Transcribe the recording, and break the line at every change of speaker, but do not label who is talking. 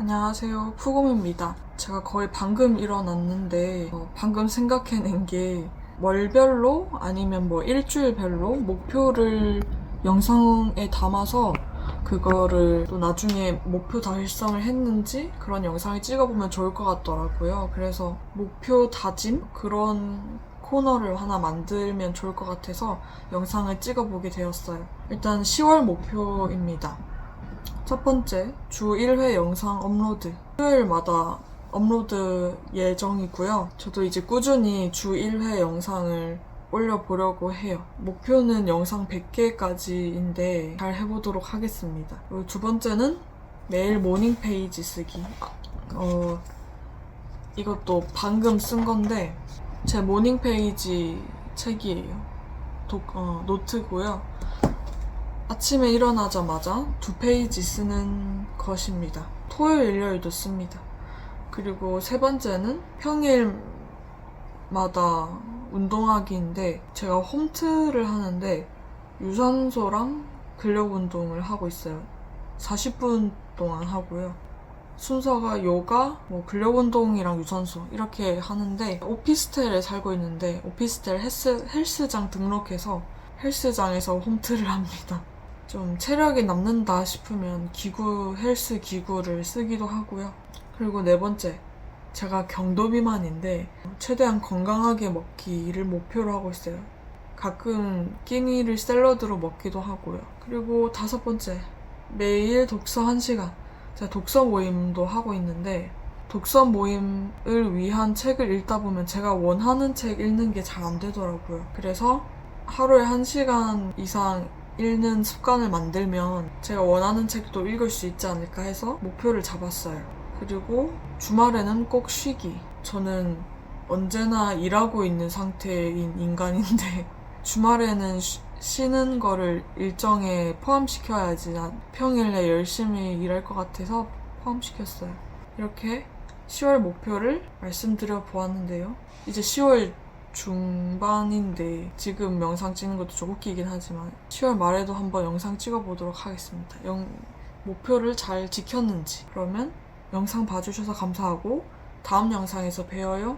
안녕하세요. 푸곰입니다. 제가 거의 방금 일어났는데, 어, 방금 생각해낸 게, 월별로 아니면 뭐 일주일별로 목표를 영상에 담아서 그거를 또 나중에 목표 달성을 했는지 그런 영상을 찍어보면 좋을 것 같더라고요. 그래서 목표 다짐? 그런 코너를 하나 만들면 좋을 것 같아서 영상을 찍어보게 되었어요. 일단 10월 목표입니다. 첫 번째, 주 1회 영상 업로드. 수요일마다 업로드 예정이고요. 저도 이제 꾸준히 주 1회 영상을 올려보려고 해요. 목표는 영상 100개까지인데 잘 해보도록 하겠습니다. 그리고 두 번째는 매일 모닝 페이지 쓰기. 아, 어, 이것도 방금 쓴 건데 제 모닝 페이지 책이에요. 독, 어, 노트고요. 아침에 일어나자마자 두 페이지 쓰는 것입니다. 토요일, 일요일도 씁니다. 그리고 세 번째는 평일마다 운동하기인데 제가 홈트를 하는데 유산소랑 근력 운동을 하고 있어요. 40분 동안 하고요. 순서가 요가, 뭐 근력 운동이랑 유산소 이렇게 하는데 오피스텔에 살고 있는데 오피스텔 헬스, 헬스장 등록해서 헬스장에서 홈트를 합니다. 좀 체력이 남는다 싶으면 기구, 헬스 기구를 쓰기도 하고요. 그리고 네 번째, 제가 경도 비만인데 최대한 건강하게 먹기를 목표로 하고 있어요. 가끔 끼니를 샐러드로 먹기도 하고요. 그리고 다섯 번째, 매일 독서 1시간. 제가 독서 모임도 하고 있는데 독서 모임을 위한 책을 읽다 보면 제가 원하는 책 읽는 게 잘 안 되더라고요. 그래서 하루에 1시간 이상 읽는 습관을 만들면 제가 원하는 책도 읽을 수 있지 않을까 해서 목표를 잡았어요. 그리고 주말에는 꼭 쉬기. 저는 언제나 일하고 있는 상태인 인간인데 주말에는 쉬, 쉬는 거를 일정에 포함시켜야지 난 평일에 열심히 일할 것 같아서 포함시켰어요. 이렇게 10월 목표를 말씀드려 보았는데요. 이제 10월 중반인데 지금 영상 찍는 것도 좀 웃기긴 하지만 10월 말에도 한번 영상 찍어보도록 하겠습니다. 영, 목표를 잘 지켰는지 그러면 영상 봐주셔서 감사하고 다음 영상에서 뵈어요.